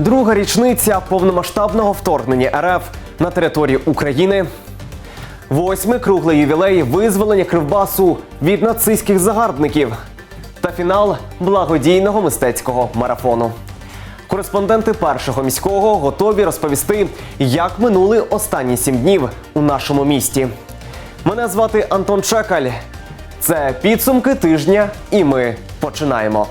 Друга річниця повномасштабного вторгнення РФ на територію України. Восьмий круглий ювілей визволення Кривбасу від нацистських загарбників та фінал благодійного мистецького марафону. Кореспонденти першого міського готові розповісти, як минули останні сім днів у нашому місті. Мене звати Антон Чекаль. Це підсумки тижня, і ми починаємо.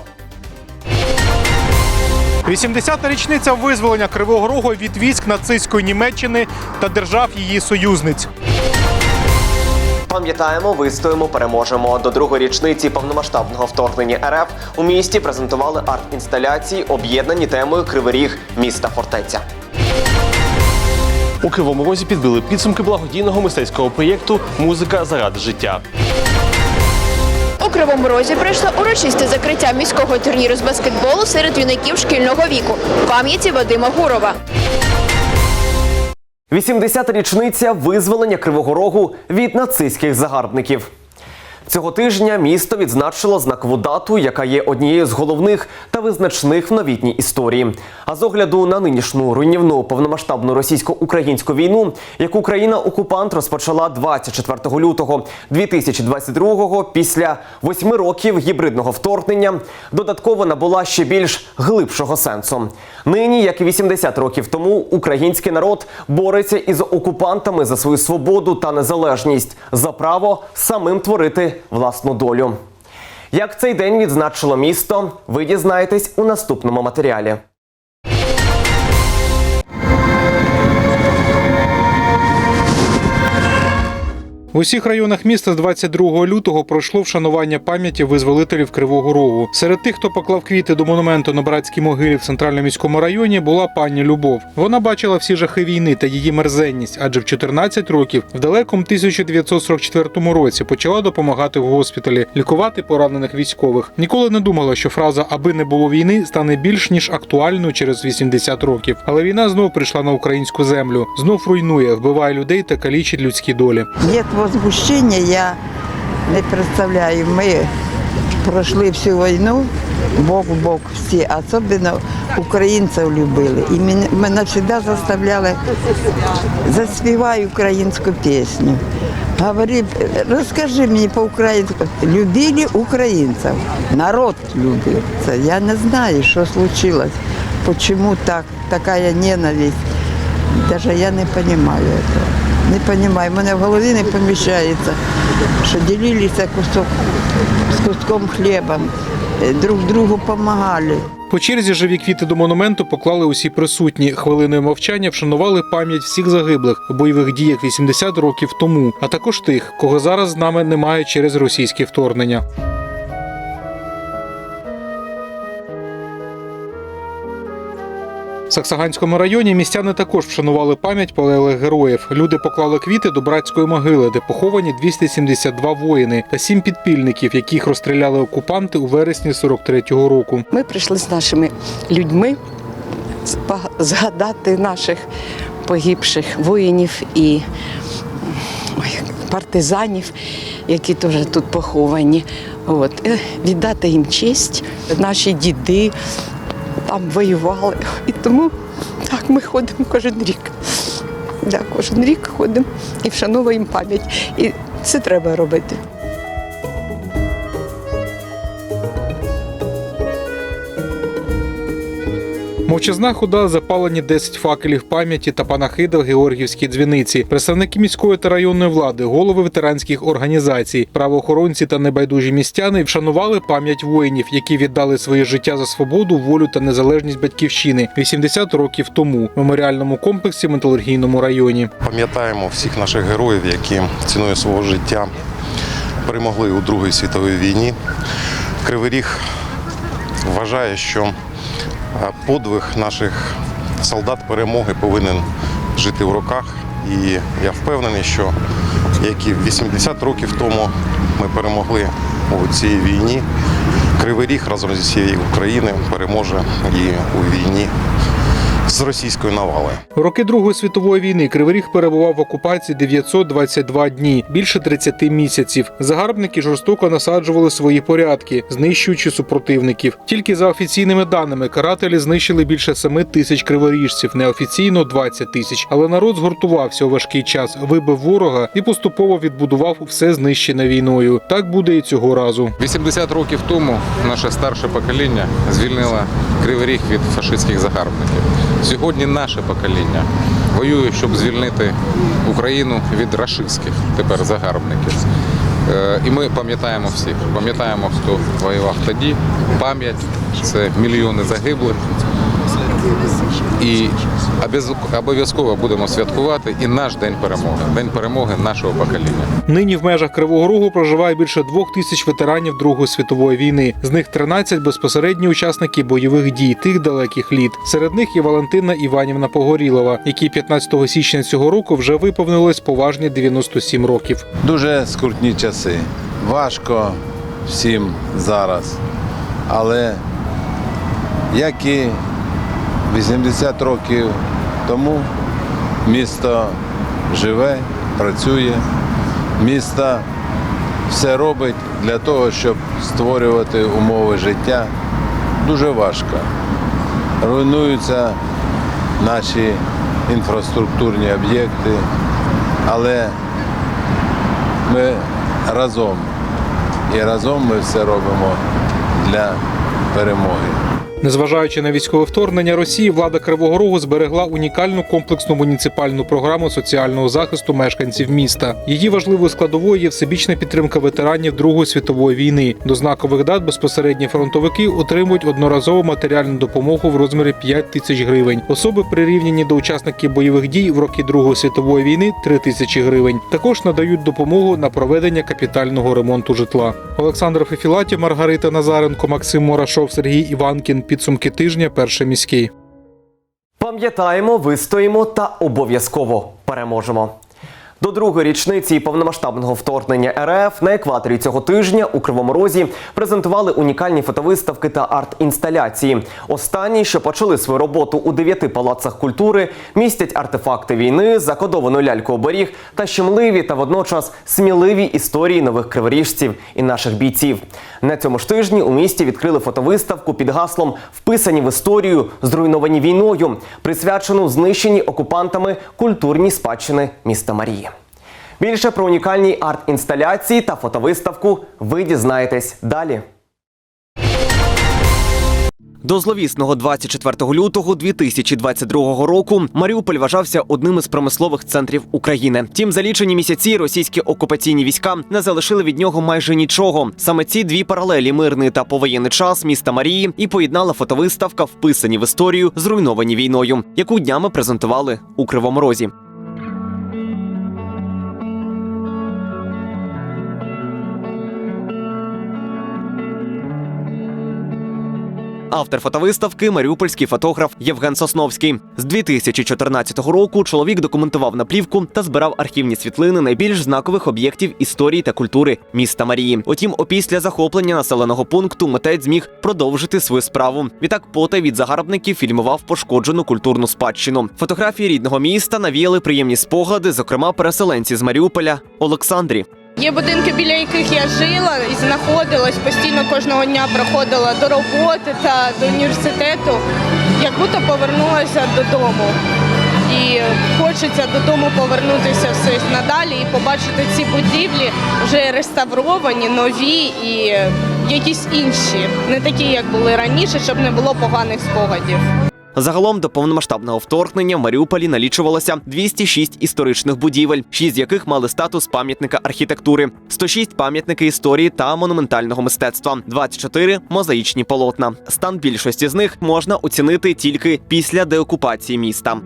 80-та річниця визволення Кривого Рогу від військ нацистської Німеччини та держав її союзниць. Пам'ятаємо, вистоїмо, переможемо. До другої річниці повномасштабного вторгнення РФ у місті презентували арт-інсталяції, об'єднані темою Кривий Ріг міста фортеця. У Кривому Розі підбили підсумки благодійного мистецького проєкту Музика заради життя. Кривому Розі пройшло урочисте закриття міського турніру з баскетболу серед юнаків шкільного віку пам'яті Вадима Гурова. 80-та річниця визволення Кривого Рогу від нацистських загарбників. Цього тижня місто відзначило знакову дату, яка є однією з головних та визначних в новітній історії. А з огляду на нинішню руйнівну повномасштабну російсько-українську війну, яку країна-окупант розпочала 24 лютого 2022-го після восьми років гібридного вторгнення, додатково набула ще більш глибшого сенсу. Нині, як і 80 років тому, український народ бореться із окупантами за свою свободу та незалежність, за право самим творити власну долю. Як цей день відзначило місто, ви дізнаєтесь у наступному матеріалі. В усіх районах міста з 22 лютого пройшло вшанування пам'яті визволителів Кривого Рогу. Серед тих, хто поклав квіти до монументу на братській могилі в центральному міському районі, була пані Любов. Вона бачила всі жахи війни та її мерзенність, адже в 14 років в далекому 1944 році почала допомагати в госпіталі, лікувати поранених військових. Ніколи не думала, що фраза аби не було війни стане більш ніж актуальною через 80 років. Але війна знов прийшла на українську землю, знов руйнує, вбиває людей та калічить людські долі. Нет возмущения, я не представляю. Мы прошли всю войну, бок в бок всі, особливо українців любили. І мене, завжди заставляли заспівай українську пісню. Говори, розкажи мені по-українськи. Любили українців, народ любив це. Я не знаю, що случилось, чому так, така ненависть. Даже я не понимаю этого. Не. У мене в голові не поміщається, що ділилися кусок з куском хліба, е, друг другу допомагали. По черзі живі квіти до монументу поклали усі присутні. Хвилиною мовчання вшанували пам'ять всіх загиблих у бойових діях 80 років тому, а також тих, кого зараз з нами немає через російське вторгнення. Саксаганському районі містяни також вшанували пам'ять полеглих героїв. Люди поклали квіти до братської могили, де поховані 272 воїни та сім підпільників, яких розстріляли окупанти у вересні 43-го року. Ми прийшли з нашими людьми згадати наших погибших воїнів і партизанів, які теж тут поховані. От. е, Віддати їм честь. Наші діди там воювали. І тому так ми ходимо кожен рік. Да, кожен рік ходимо і вшановуємо пам'ять. І це треба робити. Мовчазна хода запалені 10 факелів пам'яті та панахида в Георгіївській дзвіниці. Представники міської та районної влади, голови ветеранських організацій, правоохоронці та небайдужі містяни вшанували пам'ять воїнів, які віддали своє життя за свободу, волю та незалежність батьківщини 80 років тому в меморіальному комплексі в металургійному районі. Пам'ятаємо всіх наших героїв, які ціною свого життя перемогли у Другій світовій війні. Кривий Ріг вважає, що подвиг наших солдат перемоги повинен жити в руках. І я впевнений, що як і 80 років тому ми перемогли у цій війні, Кривий Ріг разом зі всією Україною переможе і у війні з російської навали. Роки Другої світової війни Кривий Ріг перебував в окупації 922 дні, більше 30 місяців. Загарбники жорстоко насаджували свої порядки, знищуючи супротивників. Тільки за офіційними даними карателі знищили більше 7 тисяч криворіжців, неофіційно 20 тисяч. Але народ згуртувався у важкий час, вибив ворога і поступово відбудував все знищене війною. Так буде і цього разу. 80 років тому наше старше покоління звільнило Кривий Ріг від фашистських загарбників. Сьогодні наше покоління воює, щоб звільнити Україну від рашистських тепер загарбників. Е, І ми пам'ятаємо всіх. Пам'ятаємо, хто воював тоді. Пам'ять це мільйони загиблих. І обов'язково- обов'язково будемо святкувати і наш день перемоги, день перемоги нашого покоління. Нині в межах Кривого Рогу проживає більше двох тисяч ветеранів Другої світової війни. З них 13 безпосередні учасники бойових дій тих далеких літ. Серед них є Валентина Іванівна Погорілова, якій 15 січня цього року вже виповнилось поважні 97 років. Дуже скрутні часи. Важко всім зараз. Але як і 80 років тому місто живе, працює, місто все робить для того, щоб створювати умови життя. Дуже важко. Руйнуються наші інфраструктурні об'єкти, але ми разом. І разом ми все робимо для перемоги. Незважаючи на військове вторгнення Росії, влада Кривого Рогу зберегла унікальну комплексну муніципальну програму соціального захисту мешканців міста. Її важливою складовою є всебічна підтримка ветеранів Другої світової війни. До знакових дат безпосередні фронтовики отримують одноразову матеріальну допомогу в розмірі 5 тисяч гривень. Особи прирівняні до учасників бойових дій в роки Другої світової війни 3 тисячі гривень. Також надають допомогу на проведення капітального ремонту житла. Олександр Фефілатів, Маргарита Назаренко, Максим Морашов, Сергій Іванкін. Підсумки тижня. Перший міський. Пам'ятаємо, вистоїмо та обов'язково переможемо. До другої річниці повномасштабного вторгнення РФ на екваторі цього тижня у Кривому Розі презентували унікальні фотовиставки та арт-інсталяції. Останні, що почали свою роботу у дев'яти палацах культури, містять артефакти війни, закодовану ляльку оберіг та щемливі та водночас сміливі історії нових криворіжців і наших бійців. На цьому ж тижні у місті відкрили фотовиставку під гаслом Вписані в історію, зруйновані війною, присвячену знищеній окупантами культурній спадщини міста Марії. Більше про унікальні арт-інсталяції та фотовиставку ви дізнаєтесь далі. До зловісного 24 лютого 2022 року Маріуполь вважався одним із промислових центрів України. Тім за лічені місяці російські окупаційні війська не залишили від нього майже нічого. Саме ці дві паралелі мирний та повоєнний час міста Марії і поєднала фотовиставка, вписані в історію, зруйновані війною, яку днями презентували у Кривому Розі. Автор фотовиставки маріупольський фотограф Євген Сосновський. З 2014 року чоловік документував наплівку та збирав архівні світлини найбільш знакових об'єктів історії та культури міста Марії. Утім, опісля захоплення населеного пункту митець зміг продовжити свою справу. Відтак потай від загарбників фільмував пошкоджену культурну спадщину. Фотографії рідного міста навіяли приємні спогади, зокрема переселенці з Маріуполя Олександрі. Є будинки, біля яких я жила і знаходилась постійно кожного дня проходила до роботи та до університету, як будто повернулася додому. І хочеться додому повернутися все надалі і побачити ці будівлі вже реставровані, нові і якісь інші, не такі, як були раніше, щоб не було поганих спогадів. Загалом до повномасштабного вторгнення в Маріуполі налічувалося 206 історичних будівель, 6 з яких мали статус пам'ятника архітектури, 106 пам'ятники історії та монументального мистецтва, 24 мозаїчні полотна. Стан більшості з них можна оцінити тільки після деокупації міста.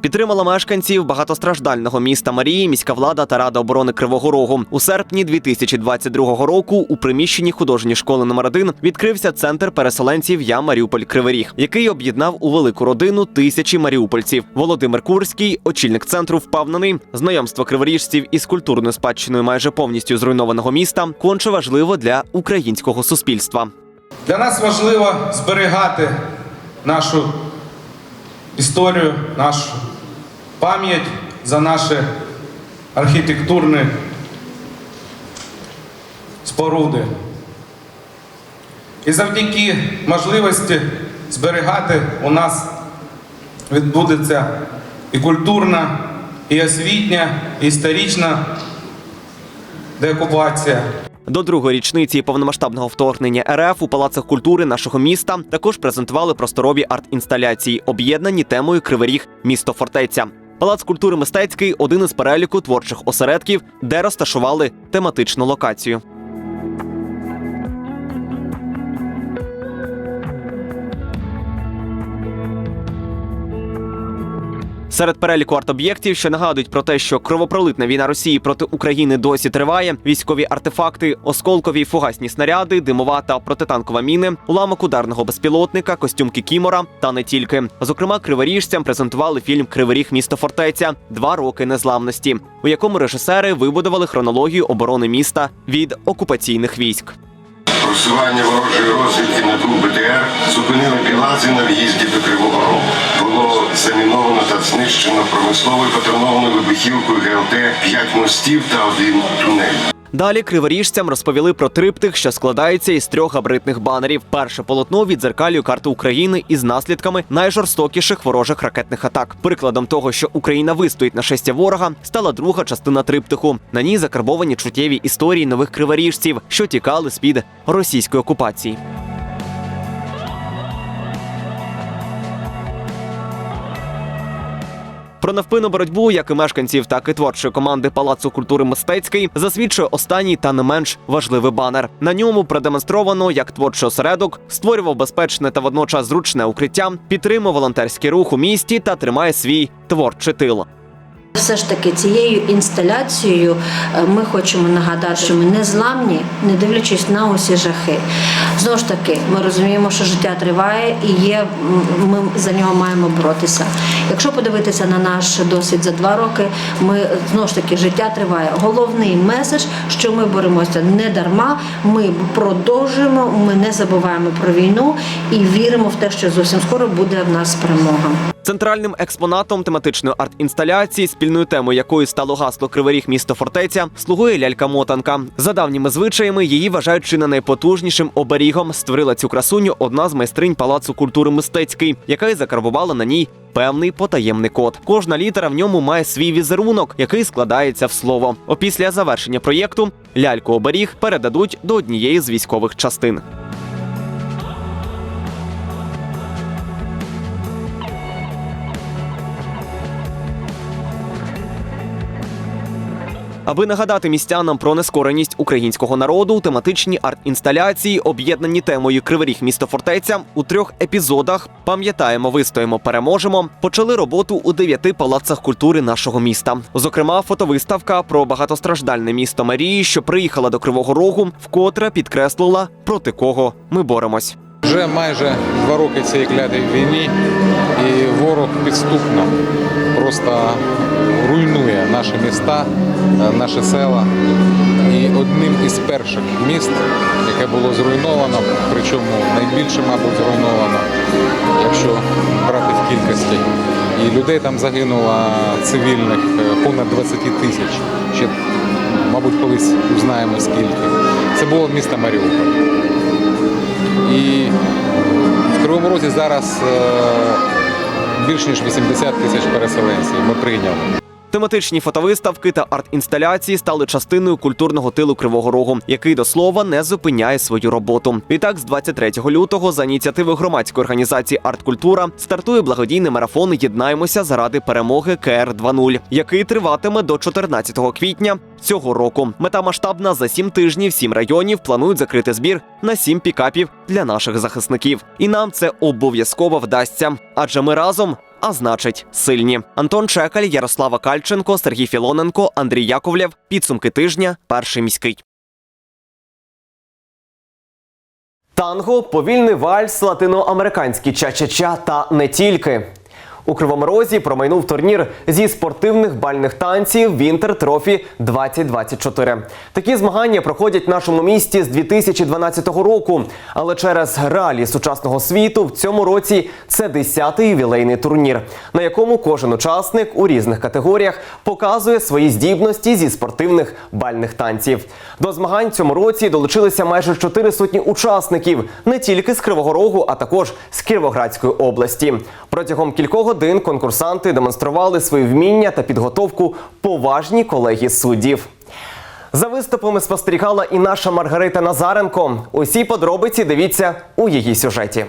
Підтримала мешканців багатостраждального міста Марії, міська влада та рада оборони Кривого Рогу. У серпні 2022 року у приміщенні художньої школи номер 1 відкрився центр переселенців Я Маріуполь Кривий який об'єднав у велику родину тисячі маріупольців. Володимир Курський, очільник центру, впевнений, знайомство криворіжців із культурною спадщиною майже повністю зруйнованого міста конче важливо для українського суспільства. Для нас важливо зберігати нашу історію, нашу пам'ять за наші архітектурні споруди. І завдяки можливості зберігати у нас відбудеться і культурна, і освітня, і історична деокупація. До другої річниці повномасштабного вторгнення РФ у палацах культури нашого міста також презентували просторові арт-інсталяції, об'єднані темою Кривий Ріг місто фортеця. Палац культури мистецький один із переліку творчих осередків, де розташували тематичну локацію. Серед переліку арт-об'єктів, що нагадують про те, що кровопролитна війна Росії проти України досі триває, військові артефакти, осколкові фугасні снаряди, димова та протитанкова міни, уламок ударного безпілотника, костюмки Кімора та не тільки. Зокрема, криворіжцям презентували фільм Кривий Ріг місто фортеця Два роки незламності, у якому режисери вибудували хронологію оборони міста від окупаційних військ. Просування ворожої розвідки на дух БТР зупинили білази на в'їзді до Кривого Рогу. Було заміновано та знищено промисловою патронованою вибухівкою ГЛТ 5 мостів та один тунель. Далі криворіжцям розповіли про триптих, що складається із трьох габаритних банерів. Перше полотно відзеркалює карту України із наслідками найжорстокіших ворожих ракетних атак. Прикладом того, що Україна вистоїть на шестя ворога, стала друга частина триптиху. На ній закарбовані чуттєві історії нових криворіжців, що тікали з під російської окупації. Про невпинну боротьбу як і мешканців, так і творчої команди Палацу культури мистецький засвідчує останній та не менш важливий банер. На ньому продемонстровано, як творчий осередок створював безпечне та водночас зручне укриття, підтримує волонтерський рух у місті та тримає свій творчий тил. Все ж таки цією інсталяцією е, ми хочемо нагадати, що ми не зламні, не дивлячись на усі жахи. Знову ж таки, ми розуміємо, що життя триває і є, ми за нього маємо боротися. Якщо подивитися на наш досвід за два роки, ми знову ж таки життя триває. Головний меседж, що ми боремося не дарма. Ми продовжуємо, ми не забуваємо про війну і віримо в те, що зовсім скоро буде в нас перемога. Центральним експонатом тематичної арт-інсталяції, спільною темою якої стало гасло Кривий Ріг місто фортеця, слугує лялька-мотанка. За давніми звичаями її вважають чи не найпотужнішим оберігом. Створила цю красуню одна з майстринь палацу культури мистецький, яка й закарбувала на ній певний потаємний код. Кожна літера в ньому має свій візерунок, який складається в слово. Опісля завершення проєкту ляльку оберіг передадуть до однієї з військових частин. Аби нагадати містянам про нескореність українського народу, тематичні арт-інсталяції, об'єднані темою Кривий Ріг місто фортеця у трьох епізодах пам'ятаємо, вистоїмо, переможемо. Почали роботу у дев'яти палацах культури нашого міста. Зокрема, фотовиставка про багатостраждальне місто Марії, що приїхала до Кривого Рогу, вкотре підкреслила проти кого ми боремось. Вже майже два роки цієї клятої війні, і ворог підступно просто руйнує наші міста, е, наші села. І одним із перших міст, яке було зруйновано, причому найбільше, мабуть, зруйновано, якщо брати в кількості. І людей там загинуло цивільних е, понад 20 тисяч. Ще, мабуть, колись узнаємо скільки. Це було місто Маріуполь. І в Кривому Розі зараз е, більш ніж 80 тисяч переселенців ми прийняли. Тематичні фотовиставки та арт-інсталяції стали частиною культурного тилу Кривого Рогу, який до слова не зупиняє свою роботу. Відтак, з 23 лютого, за ініціативи громадської організації Арткультура стартує благодійний марафон Єднаємося заради перемоги КР 2.0», який триватиме до 14 квітня цього року. Мета масштабна за сім тижнів, сім районів планують закрити збір на сім пікапів для наших захисників. І нам це обов'язково вдасться, адже ми разом а значить, сильні. Антон Чекаль, Ярослава Кальченко, Сергій Філоненко, Андрій Яковлєв. Підсумки тижня. Перший міський. Танго, повільний вальс, латиноамериканські ча-ча-ча та не тільки. У Кривому Розі промайнув турнір зі спортивних бальних танців Вінтер Трофі 2024. Такі змагання проходять в нашому місті з 2012 року. Але через реалії сучасного світу в цьому році це 10-й ювілейний турнір, на якому кожен учасник у різних категоріях показує свої здібності зі спортивних бальних танців. До змагань цьому році долучилися майже чотири сотні учасників не тільки з Кривого Рогу, а також з Кіровоградської області. Протягом кількох годин конкурсанти демонстрували свої вміння та підготовку поважні колеги суддів. За виступами спостерігала і наша Маргарита Назаренко. Усі подробиці дивіться у її сюжеті.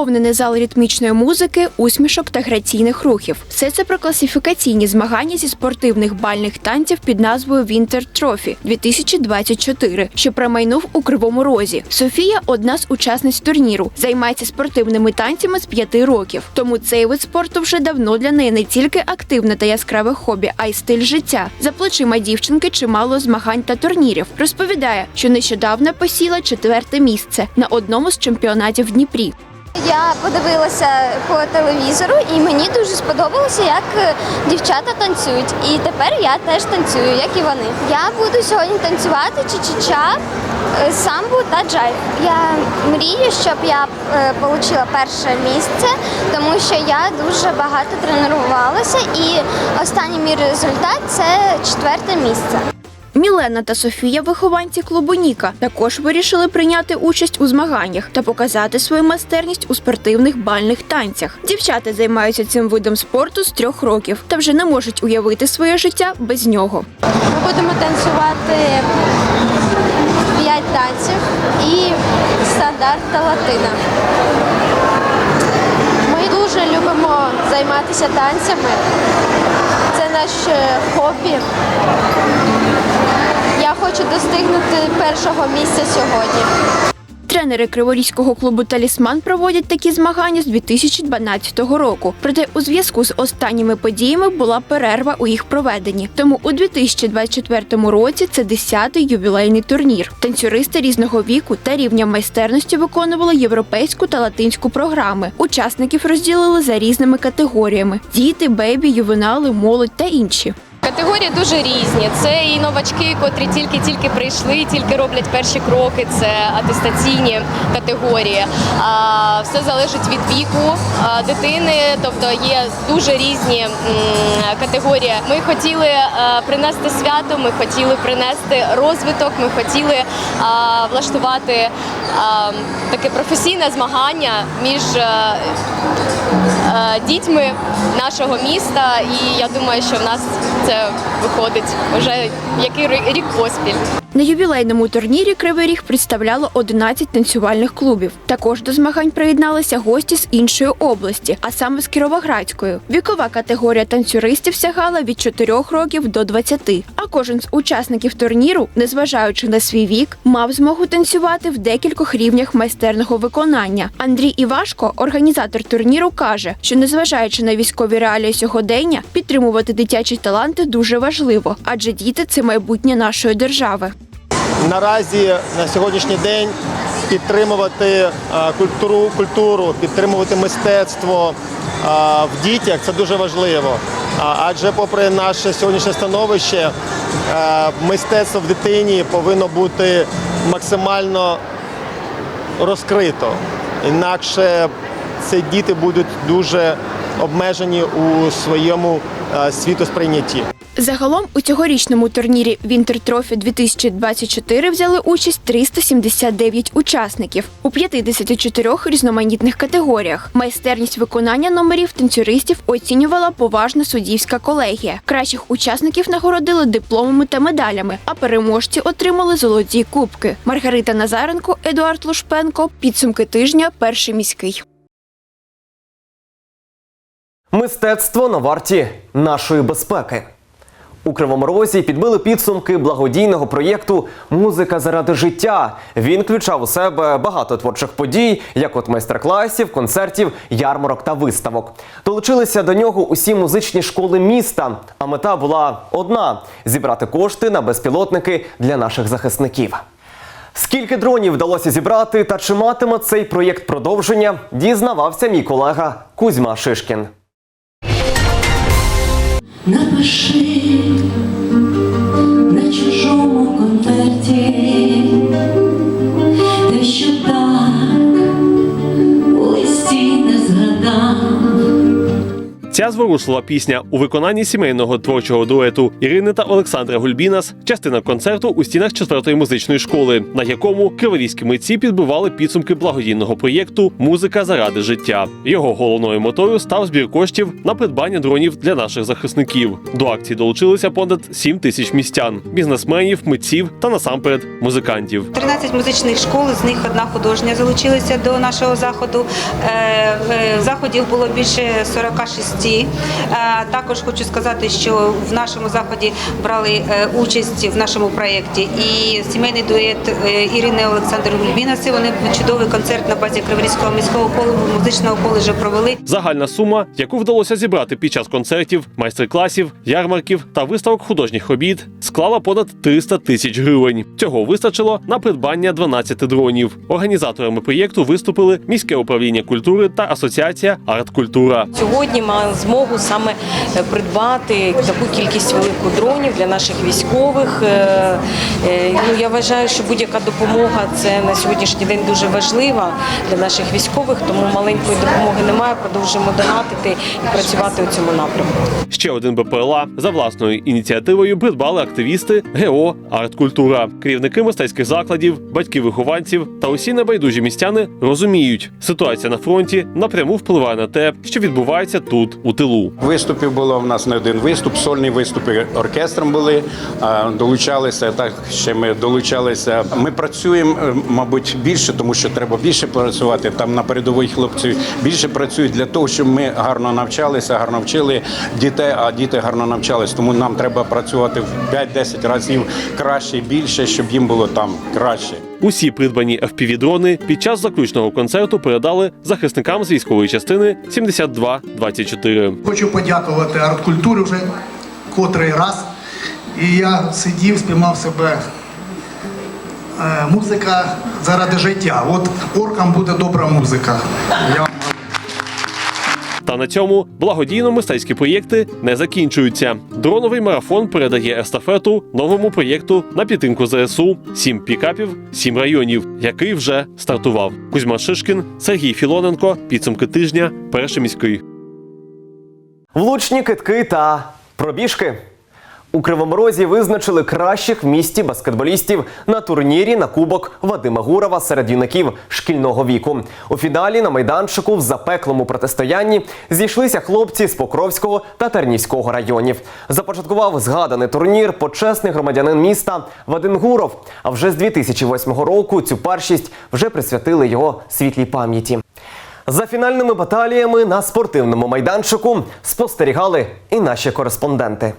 Сповнений зал ритмічної музики, усмішок та граційних рухів. Все це про класифікаційні змагання зі спортивних бальних танців під назвою Winter Trophy 2024, що промайнув у Кривому Розі. Софія одна з учасниць турніру, займається спортивними танцями з п'яти років. Тому цей вид спорту вже давно для неї не тільки активне та яскраве хобі, а й стиль життя. За плечима дівчинки чимало змагань та турнірів. Розповідає, що нещодавно посіла четверте місце на одному з чемпіонатів в Дніпрі. Я подивилася по телевізору, і мені дуже сподобалося, як е, дівчата танцюють. І тепер я теж танцюю, як і вони. Я буду сьогодні танцювати чичича, е, самбу та джайв. Я мрію, щоб я е, отримала перше місце, тому що я дуже багато тренувалася, і останній мій результат це четверте місце. Мілена та Софія, вихованці клубу Ніка, також вирішили прийняти участь у змаганнях та показати свою майстерність у спортивних бальних танцях. Дівчата займаються цим видом спорту з трьох років та вже не можуть уявити своє життя без нього. Ми будемо танцювати п'ять танців і стандарт та латина. Ми дуже любимо займатися танцями. Це наше хобі. Я хочу достигнути першого місця сьогодні. Тренери Криворізького клубу Талісман проводять такі змагання з 2012 року. Проте у зв'язку з останніми подіями була перерва у їх проведенні. Тому у 2024 році це 10-й ювілейний турнір. Танцюристи різного віку та рівня майстерності виконували європейську та латинську програми. Учасників розділили за різними категоріями: діти, бейбі, ювенали, молодь та інші. Категорії дуже різні. Це і новачки, котрі тільки-тільки прийшли, тільки роблять перші кроки. Це атестаційні категорії. Все залежить від віку дитини, тобто є дуже різні категорії. Ми хотіли е, принести свято, ми хотіли принести розвиток, ми хотіли влаштувати таке професійне змагання між е, е, дітьми нашого міста, і я думаю, що в нас це виходить вже який рік поспіль. На ювілейному турнірі Кривий Ріг представляло 11 танцювальних клубів. Також до змагань приєдналися гості з іншої області, а саме з Кіровоградської. Вікова категорія танцюристів сягала від 4 років до 20. А кожен з учасників турніру, незважаючи на свій вік, мав змогу танцювати в декількох рівнях майстерного виконання. Андрій Івашко, організатор турніру, каже, що незважаючи на військові реалії сьогодення, підтримувати дитячі таланти дуже важливо, адже діти це майбутнє нашої держави. наразі на сьогоднішній день підтримувати е, культуру, культуру підтримувати мистецтво е, в дітях це дуже важливо. Адже, попри наше сьогоднішнє становище, е, мистецтво в дитині повинно бути максимально розкрито. Інакше ці діти будуть дуже обмежені у своєму е, світосприйнятті. Загалом у цьогорічному турнірі Trophy 2024 взяли участь 379 учасників у 54 різноманітних категоріях. Майстерність виконання номерів танцюристів оцінювала поважна суддівська колегія. Кращих учасників нагородили дипломами та медалями, а переможці отримали золоті кубки. Маргарита Назаренко, Едуард Лушпенко. Підсумки тижня. Перший міський. Мистецтво на варті нашої безпеки. У Кривому Розі підбили підсумки благодійного проєкту Музика заради життя. Він включав у себе багато творчих подій, як от майстер-класів, концертів, ярмарок та виставок. Долучилися до нього усі музичні школи міста. А мета була одна зібрати кошти на безпілотники для наших захисників. Скільки дронів вдалося зібрати та чи матиме цей проєкт продовження, дізнавався мій колега Кузьма Шишкін. Напиши на чужому конверті, Ця зворушлива пісня у виконанні сімейного творчого дуету Ірини та Олександра Гульбінас частина концерту у стінах четвертої музичної школи, на якому криворізькі митці підбивали підсумки благодійного проєкту Музика заради життя. Його головною метою став збір коштів на придбання дронів для наших захисників. До акції долучилися понад 7 тисяч містян, бізнесменів, митців та насамперед музикантів. 13 музичних школ, з них одна художня залучилася до нашого заходу. Е, е, Заходів було більше 46. Е, Також хочу сказати, що в нашому заході брали е, участь в нашому проєкті і сімейний дует е, Ірини Олександр Гульбінаси. Вони чудовий концерт на базі Криворізького міського колу музичного коледжу провели. Загальна сума, яку вдалося зібрати під час концертів, майстер-класів, ярмарків та виставок художніх робіт, склала понад 300 тисяч гривень. Цього вистачило на придбання 12 дронів. Організаторами проєкту виступили міське управління культури та асоціація Арт-Культура. Сьогодні маємо змогу саме е, придбати таку кількість велику дронів для наших військових. Е, е, Ну я вважаю, що будь-яка допомога це на сьогоднішній день дуже важлива для наших військових, тому маленької допомоги немає. Продовжуємо донатити і працювати у цьому напрямку. Ще один БПЛА за власною ініціативою придбали активісти ГО Арт-Культура. Керівники мистецьких закладів, батьки вихованців та усі небайдужі містяни розуміють, ситуація на фронті напряму впливає на те, що відбувається тут, у тилу. Виступів було в нас не один виступ, сольні виступи оркестром були. Долучалися так. Ще ми долучалися. Ми працюємо, е, мабуть, більше, тому що треба більше працювати. Там на передовій хлопці більше працюють для того, щоб ми гарно навчалися, гарно вчили дітей, а діти гарно навчались. Тому нам треба працювати в 5-10 разів краще більше, щоб їм було там краще. Усі придбані FPV-дрони під час заключного концерту передали захисникам з військової частини 7224. Хочу подякувати арт-культурі вже котрий раз. І я сидів, спіймав себе. Е, Музика заради життя. От оркам буде добра музика. Я Та на цьому благодійно-мистецькі проєкти не закінчуються. Дроновий марафон передає естафету новому проєкту на підтримку ЗСУ «Сім пікапів, сім районів, який вже стартував. Кузьма Шишкін, Сергій Філоненко. Підсумки тижня. Перший міський. Влучні китки та пробіжки. У Кривому Розі визначили кращих в місті баскетболістів на турнірі на кубок Вадима Гурова серед юнаків шкільного віку. У фіналі на майданчику в запеклому протистоянні зійшлися хлопці з Покровського та Тернівського районів. Започаткував згаданий турнір почесний громадянин міста Вадим Гуров. А вже з 2008 року цю першість вже присвятили його світлій пам'яті. За фінальними баталіями на спортивному майданчику спостерігали і наші кореспонденти.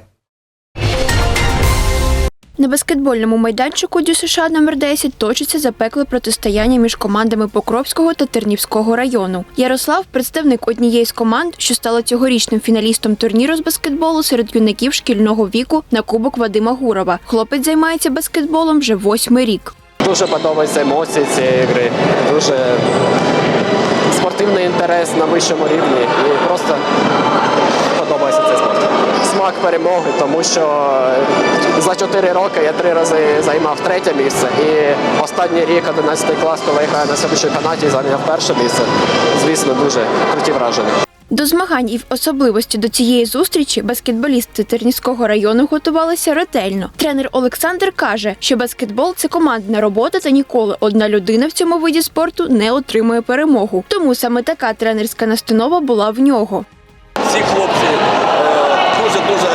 На баскетбольному майданчику ДЮСШ номер 10 точиться запекле протистояння між командами Покровського та Тернівського району. Ярослав, представник однієї з команд, що стала цьогорічним фіналістом турніру з баскетболу серед юнаків шкільного віку на кубок Вадима Гурова. Хлопець займається баскетболом вже восьмий рік. Дуже подобаються емоції цієї гри. Дуже спортивний інтерес на вищому рівні і просто подобається. Смак перемоги, тому що за 4 роки я три рази займав третє місце. І останній рік, 11 клас, коли я граю на цьому чемпіонаті, зайняв перше місце. Звісно, дуже круті враження. До змагань і в особливості до цієї зустрічі баскетболісти Тернівського району готувалися ретельно. Тренер Олександр каже, що баскетбол це командна робота, та ніколи одна людина в цьому виді спорту не отримує перемогу. Тому саме така тренерська настанова була в нього. Всі хлопці е, дуже-дуже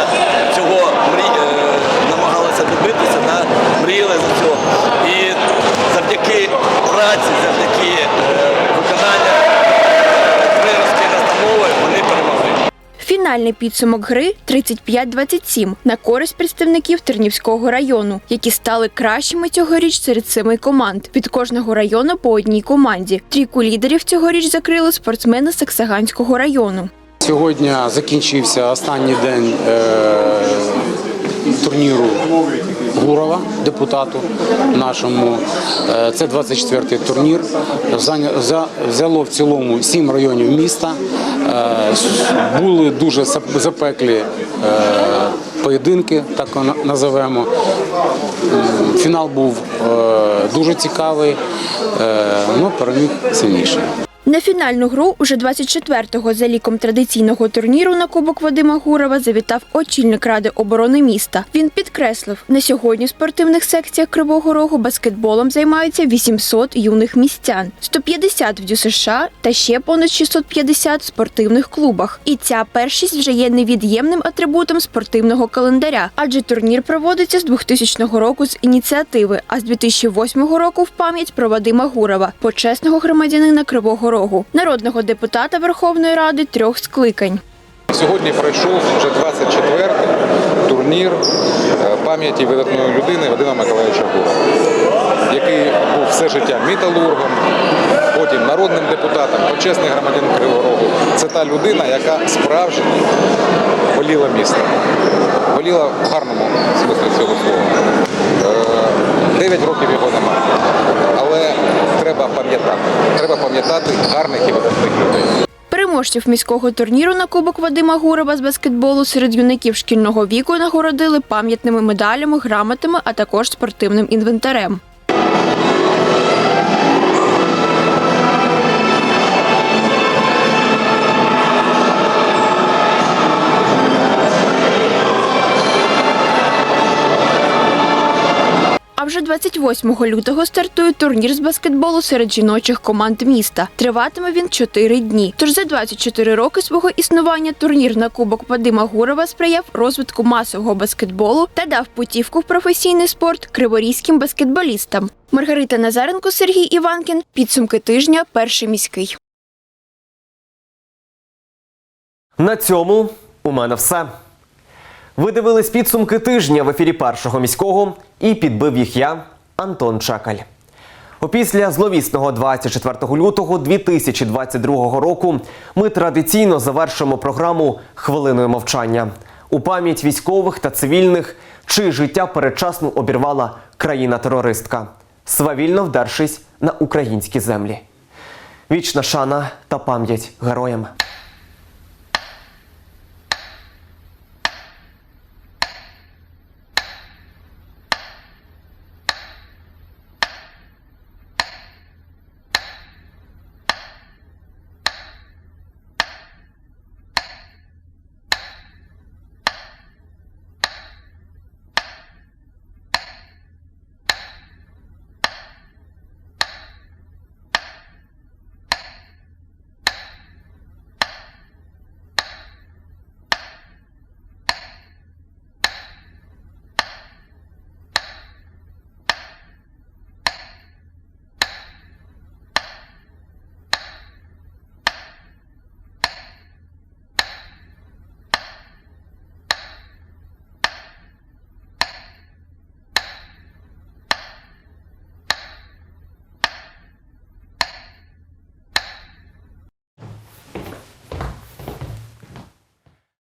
цього мрі... е, намагалися добитися, да? мріяли за цього. І завдяки праці, завдяки е, виконанню тренерської настанови вони перемогли. Фінальний підсумок гри 35-27 на користь представників Тернівського району, які стали кращими цьогоріч серед семи команд. Від кожного району по одній команді. Трійку лідерів цьогоріч закрили спортсмени Саксаганського району. Сьогодні закінчився останній день е, турніру Гурова, депутату нашому. Е, Це 24-й турнір. Взяло в цілому 7 районів міста. Е, Були дуже запеклі е, поєдинки, так називаємо. Фінал був дуже цікавий, але переміг сильніший. На фінальну гру уже 24-го за ліком традиційного турніру на Кубок Вадима Гурова завітав очільник ради оборони міста. Він підкреслив, на сьогодні в спортивних секціях Кривого Рогу баскетболом займаються 800 юних містян, 150 в ДЮСШ та ще понад 650 в спортивних клубах. І ця першість вже є невід'ємним атрибутом спортивного календаря, адже турнір проводиться з 2000 року з ініціативи, а з 2008 року в пам'ять про Вадима Гурова, почесного громадянина Кривого Рогу, народного депутата Верховної Ради трьох скликань. Сьогодні пройшов вже 24-й турнір е, пам'яті видатної людини Вадима Миколаївича Гурова, який був все життя металургом, потім народним депутатом, почесний громадянин Кривого Рогу. Це та людина, яка справжньо боліла місто. Боліла в гарному смислі цього слова. Е, Дев'ять років його немає. Але треба пам'ятати. Треба пам'ятати гарних і видатних людей. Переможців міського турніру на Кубок Вадима Гурова з баскетболу серед юнаків шкільного віку нагородили пам'ятними медалями, грамотами, а також спортивним інвентарем. Вже 28 лютого стартує турнір з баскетболу серед жіночих команд міста. Триватиме він 4 дні. Тож за 24 роки свого існування турнір на Кубок Вадима Гурова сприяв розвитку масового баскетболу та дав путівку в професійний спорт криворізьким баскетболістам. Маргарита Назаренко, Сергій Іванкін. Підсумки тижня. Перший міський. На цьому у мене все. Ви дивились підсумки тижня в ефірі першого міського і підбив їх я, Антон Чакаль. Опісля зловісного 24 лютого 2022 року ми традиційно завершимо програму хвилиною мовчання у пам'ять військових та цивільних, чиї життя передчасно обірвала країна-терористка, свавільно вдершись на українські землі. Вічна шана та пам'ять героям.